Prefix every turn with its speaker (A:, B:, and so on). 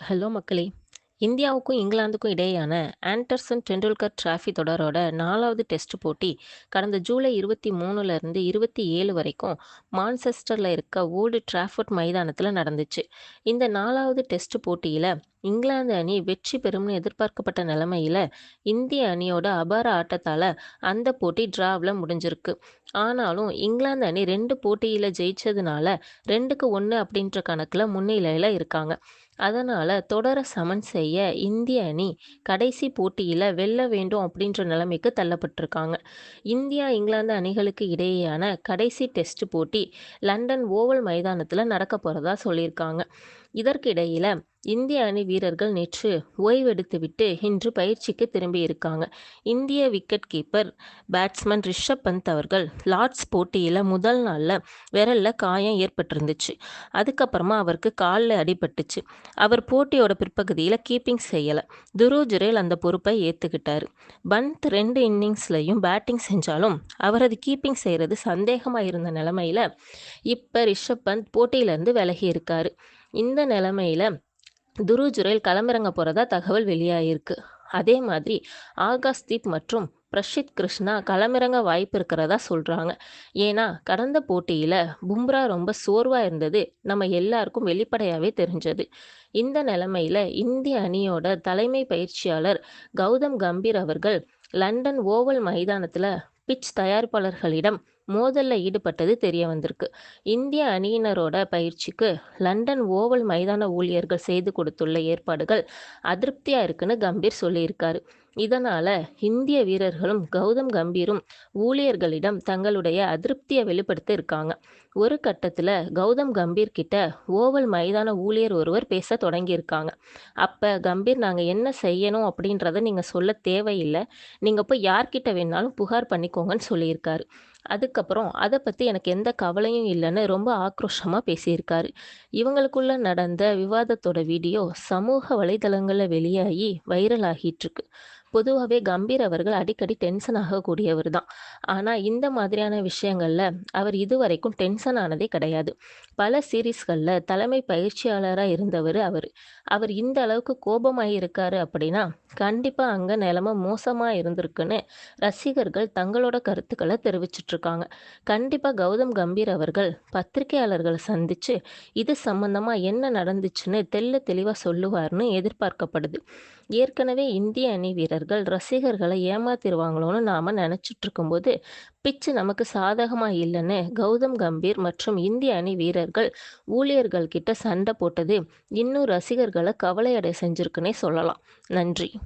A: Hello மக்களே! இந்தியாவுக்கும், இங்கிலாந்துக்கும் இடையேயான ஆண்டர்சன் டெண்டுல்கர் டிராஃபி தொடரோட நாலாவது டெஸ்ட் போட்டி கடந்த ஜூலை 23லேருந்து 27 வரைக்கும் மான்செஸ்டரில் இருக்க ஓல்டு டிராஃபர்ட் மைதானத்தில் நடந்துச்சு. இந்த நாலாவது டெஸ்ட் போட்டியில் இங்கிலாந்து அணி வெற்றி பெறும்னு எதிர்பார்க்கப்பட்ட நிலைமையில, இந்திய அணியோட அபார ஆட்டத்தால் அந்த போட்டி டிராவில் முடிஞ்சிருக்கு. ஆனாலும் இங்கிலாந்து அணி ரெண்டு போட்டியில் ஜெயிச்சதுனால 2க்கு 1 அப்படின்ற கணக்கில் முன்னிலையில் இருக்காங்க. அதனால் தொடர சமன் செய்ய இந்திய அணி கடைசி போட்டியில் வெல்ல வேண்டும் அப்படின்ற நிலைமைக்கு தள்ளப்பட்டிருக்காங்க. இந்தியா, இங்கிலாந்து அணிகளுக்கு இடையேயான கடைசி டெஸ்ட் போட்டி லண்டன் ஓவல் மைதானத்தில் நடக்க போகிறதா சொல்லியிருக்காங்க. இதற்கிடையில இந்திய அணி வீரர்கள் நேற்று ஓய்வெடுத்துவிட்டு இன்று பயிற்சிக்கு திரும்பியிருக்காங்க. இந்திய wicket keeper, batsman Rishabh Pant அவர்கள் லார்ட்ஸ் போட்டியில் முதல் நாளில் விரலில் காயம் ஏற்பட்டிருந்துச்சு. அதுக்கப்புறமா அவருக்கு காலில் அடிபட்டுச்சு. அவர் போட்டியோட பிற்பகுதியில் கீப்பிங் செய்யலை துருவ் ஜுரேல் அந்த பொறுப்பை ஏற்றுக்கிட்டார் பந்த் ரெண்டு இன்னிங்ஸ்லையும் பேட்டிங் செஞ்சாலும் அவரது கீப்பிங் செய்கிறது சந்தேகமாக இருந்த நிலமையில் இப்போ ரிஷப் பந்த் போட்டியிலேருந்து விலகி இருக்கார் இந்த நிலமையில துரு ஜுரேல் களமிறங்க போகிறதா தகவல் வெளியாகிருக்கு. அதே மாதிரி ஆகாஷ்தீப் மற்றும் பிரஷித் கிருஷ்ணா களமிறங்க வாய்ப்பு இருக்கிறதா சொல்கிறாங்க ஏன்னா கடந்த போட்டியில் பும்ரா ரொம்ப சோர்வாக இருந்தது நம்ம எல்லாருக்கும் வெளிப்படையாகவே தெரிஞ்சது. இந்த நிலமையில் இந்திய அணியோட தலைமை பயிற்சியாளர் கௌதம் கம்பீர் அவர்கள் லண்டன் ஓவல் மைதானத்தில் பிட்ச் தயாரிப்பாளர்களிடம் மோதல்ல ஈடுபட்டது தெரிய வந்திருக்கு. இந்திய அணியினரோட பயிற்சிக்கு லண்டன் ஓவல் மைதான ஊழியர்கள் செய்து கொடுத்துள்ள ஏற்பாடுகள் அதிருப்தியா இருக்குன்னு கம்பீர் சொல்லியிருக்காரு. இதனால இந்திய வீரர்களும், கௌதம் கம்பீரும் ஊழியர்களிடம் தங்களுடைய அதிருப்தியை வெளிப்படுத்த இருக்காங்க. ஒரு கட்டத்துல கௌதம் கம்பீர் கிட்ட ஓவல் மைதான ஊழியர் ஒருவர் பேச தொடங்கியிருக்காங்க. அப்ப கம்பீர் நாங்க என்ன செய்யணும் அப்படின்றத நீங்க சொல்ல தேவையில்லை நீங்க போய் யார்கிட்ட வேணாலும் புகார் பண்ணிக்கோங்கன்னு சொல்லியிருக்காரு. அதுக்கப்புறம் அதை பற்றி எனக்கு எந்த கவலையும் இல்லைன்னு ரொம்ப ஆக்ரோஷமாக பேசியிருக்காரு. இவங்களுக்குள்ள நடந்த விவாதத்தோட வீடியோ சமூக வலைதளங்களில் வெளியாகி வைரல் ஆகிட்டு இருக்கு. பொதுவாகவே கம்பீர் அவர்கள் அடிக்கடி டென்ஷன் ஆகக்கூடியவர் தான். ஆனால் இந்த மாதிரியான விஷயங்களில் அவர் இதுவரைக்கும் டென்ஷன் ஆனதே கிடையாது. பல சீரீஸ்களில் தலைமை பயிற்சியாளராக இருந்தவர் அவர் அவர் இந்த அளவுக்கு கோபமாகி இருக்காரு அப்படின்னா, கண்டிப்பாக அங்கே நிலமை மோசமாக இருந்திருக்குன்னு ரசிகர்கள் தங்களோட கருத்துக்களை தெரிவிச்சிட்ருக்காங்க கண்டிப்பாக கௌதம் கம்பீர் அவர்கள் பத்திரிகையாளர்களை சந்தித்து இது சம்மந்தமாக என்ன நடந்துச்சுன்னு தெல்ல தெளிவாக சொல்லுவார்னு எதிர்பார்க்கப்படுது. ஏற்கனவே இந்திய அணி வீரர் வீரர்கள் ரசிகர்களை ஏமாத்திடுவாங்களோன்னு நாம நினைச்சிட்டு இருக்கும்போது, பிட்ச் நமக்கு சாதகமா இல்லைன்னு கௌதம் கம்பீர் மற்றும் இந்திய அணி வீரர்கள் ஊழியர்கள் கிட்ட சண்டை போட்டது இன்னும் ரசிகர்களை கவலையடை செஞ்சிருக்குன்னே சொல்லலாம். நன்றி.